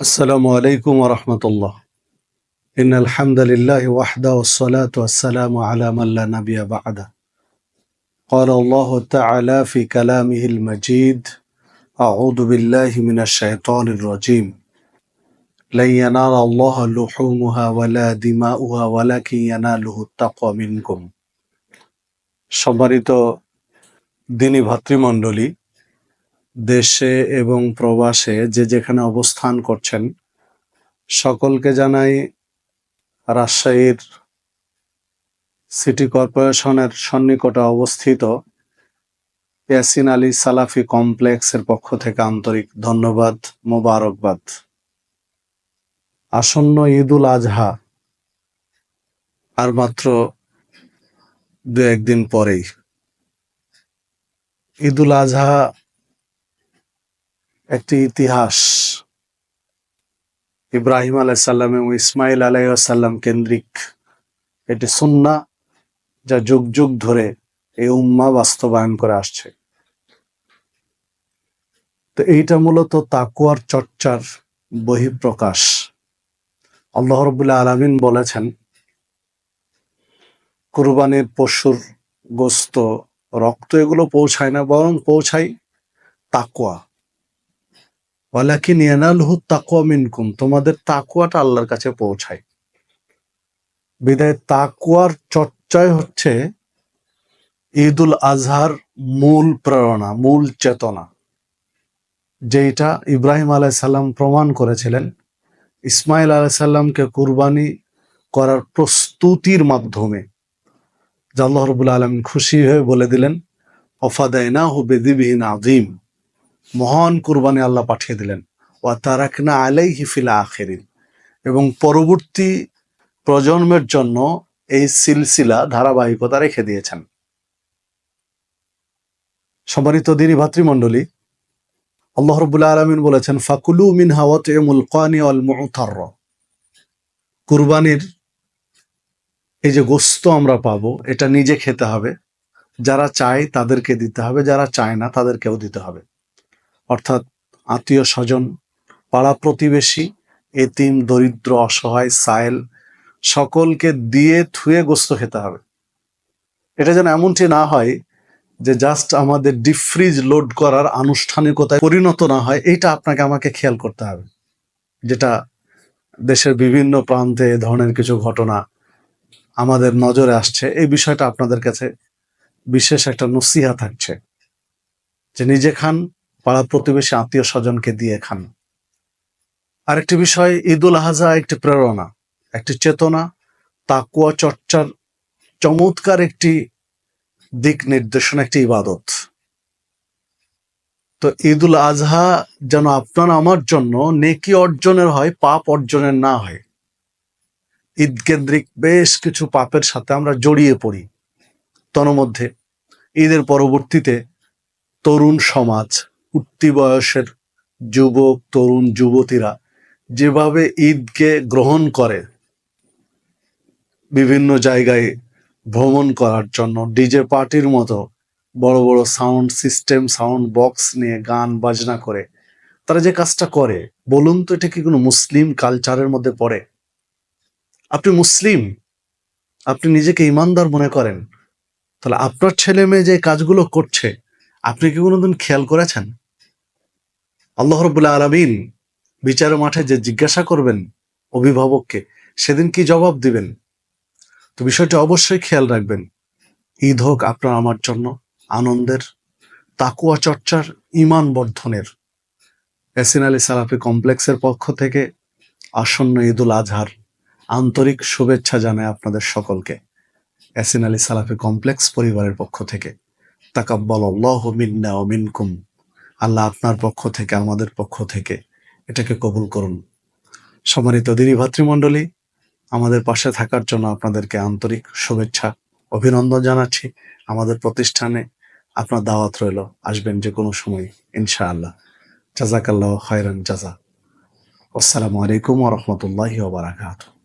السلام عليكم ورحمة الله إن الحمد لله وحده والصلاة والسلام على من لا نبي بعده قال الله تعالى في كلامه المجيد أعوذ بالله من الشيطان الرجيم لن ينال الله لحومها ولا دماؤها ولكن يناله التقوى منكم সম্মানিত দিনী ভাতৃমণ্ডলী দেশে এবং প্রবাসে যে যেখানে অবস্থান করছেন, সকলকে জানাই রাজশাহীর সিটি কর্পোরেশনের সন্নিকটে অবস্থিত ইয়াসিন আলী সালাফি কমপ্লেক্সের পক্ষ থেকে আন্তরিক ধন্যবাদ, মোবারকবাদ। আসন্ন ঈদুল আজহা আর মাত্র দু একদিন পরেই। ঈদুল আজহা একটি ইতিহাস। ইব্রাহিম আলাইসাল্লাম এবং ইসমাইল আলাইসাল্লাম কেন্দ্রিক এটি সুন্না যা যুগ যুগ ধরে এই উম্মা বাস্তবায়ন করে আসছে। তো এইটা মূলত তাকুয়ার চর্চার বহিঃপ্রকাশ। আল্লাহ রবুল্লাহ আলমিন বলেছেন কুরবানির পশুর গোস্ত, রক্ত এগুলো পৌঁছায় না, বরং পৌঁছায় তাকুয়া মিনকুম, তোমাদের তাকুয়াটা আল্লাহর কাছে পৌঁছায়। বিদায় তাকুয়ার চর্চায় হচ্ছে ঈদুল আজহার মূল প্রেরণা, মূল চেতনা যেটা ইব্রাহিম আলাইসাল্লাম প্রমাণ করেছিলেন। ইসমাইল আলাইসাল্লামকে কুরবানি করার প্রস্তুতির মাধ্যমে। আল্লাহ আলম খুশি হয়ে বলে দিলেন অফাদাইনা হু বেদিবিহীন আদিম মহান কুরবানি আল্লাহ পাঠিয়ে দিলেন। ওয়া তারাকনা আলাই হিফিলা আখেরিন। এবং পরবর্তী প্রজন্মের জন্য এই সিলসিলা ধারাবাহিকতা রেখে দিয়েছেন। সম্মানিত দিনী ভাতৃমণ্ডলী, আল্লাহ রবুল্লা আলমিন বলেছেন, ফাকুলু মিন হাওয়াত এমুল কানি অল মুতার। কুরবানির এই যে গোস্ত আমরা পাবো, এটা নিজে খেতে হবে। যারা চায় তাদেরকে দিতে হবে, যারা চায় না তাদেরকেও দিতে হবে। অর্থাৎ আত্মীয় স্বজন, পাড়া প্রতিবেশী, এতিম, দরিদ্র, অসহায়, সায়েল, সকলকে দিয়ে থুয়ে গোস্ত খেতে হবে। এটা যেন এমনটি না হয় যে জাস্ট আমাদের ডিপ ফ্রিজ লোড করার আনুষ্ঠানিকতায় পরিণত না হয় এটা আপনাকে আমাকে খেয়াল করতে হবে। যেটা দেশের বিভিন্ন প্রান্তে এ ধরনের কিছু ঘটনা আমাদের নজরে আসছে, এই বিষয়টা আপনাদের কাছে বিশেষ একটা নসিহা থাকছে। যে নিজে খান পাড়া প্রতিবেশী আত্মীয় স্বজনকে দিয়ে খান। আরেকটি বিষয়, ঈদুল আজহা একটি প্রেরণা, একটি চেতনা তাকুয়া চর্চার চমৎকার একটি দিক নির্দেশনা, একটি ইবাদত। তো ঈদুল আজহা যেন আপনার আমার জন্য নেকি অর্জনের হয়, পাপ অর্জনের না হয়। ঈদ কেন্দ্রিক বেশ কিছু পাপের সাথে আমরা জড়িয়ে পড়ি। তন্মধ্যে ঈদের পরবর্তীতে তরুণ সমাজ উঠতি বয়সের যুবক, তরুণ যুবতীরা যেভাবে ঈদকে গ্রহণ করে, বিভিন্ন জায়গায় ভ্রমণ করার জন্য ডিজে পার্টির মতো বড় বড় সাউন্ড সিস্টেম, সাউন্ড বক্স নিয়ে গান, বাজনা করে, তারা যে কাজটা করে, বলুন তো এটা কি কোনো মুসলিম কালচারের মধ্যে পড়ে? আপনি মুসলিম, আপনি নিজেকে ইমানদার মনে করেন, তাহলে আপনার ছেলে মেয়ে যে কাজগুলো করছে, আপনি কি কোনোদিন খেয়াল করেছেন? আল্লাহ রবুল্লাহ আলমিন বিচার মাঠে যে জিজ্ঞাসা করবেন অভিভাবককে, সেদিন কি জবাব দিবেন? তো বিষয়টি অবশ্যই খেয়াল রাখবেন। ঈদ হোক আপনার আমার জন্য আনন্দের, তাকুয়া চর্চার ইমান বর্ধনের। এসিন আলী সালাফি কমপ্লেক্সের পক্ষ থেকে আসন্ন ঈদুল আজহার আন্তরিক শুভেচ্ছা জানায় আপনাদের সকলকে। এসিন আলী সালাফি কমপ্লেক্স পরিবারের পক্ষ থেকে। তাকাব্বাল মিন্না ও মিনকুম। আল্লাহ আপনার পক্ষ থেকে, আমাদের পক্ষ থেকে এটাকে কবুল করুন। সম্মানিত দিনী ভাতৃমণ্ডলী, আমাদের পাশে থাকার জন্য আপনাদেরকে আন্তরিক শুভেচ্ছা, অভিনন্দন জানাচ্ছি। আমাদের প্রতিষ্ঠানে আপনার দাওয়াত রইল। আসবেন যে কোনো সময়, ইনশাআল্লাহ। জাজাকাল্লাহ খয়রান জাজা। আসসালামু আলাইকুম ওরহমতুল্লাহ বারাকাতুহ।